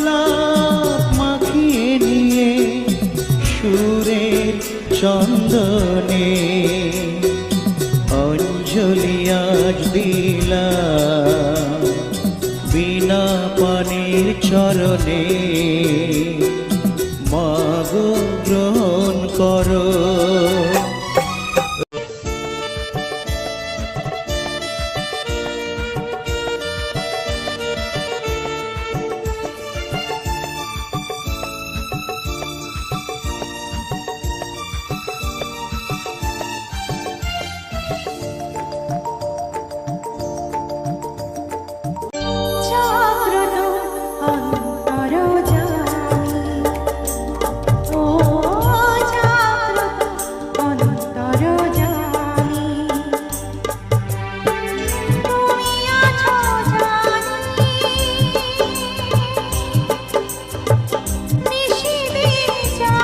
গোলাপ মাখিয়ে নিয়ে সুরের চন্দনে অঞ্জলি আজ দিলাম। বিনা পানির চরণে Reach out.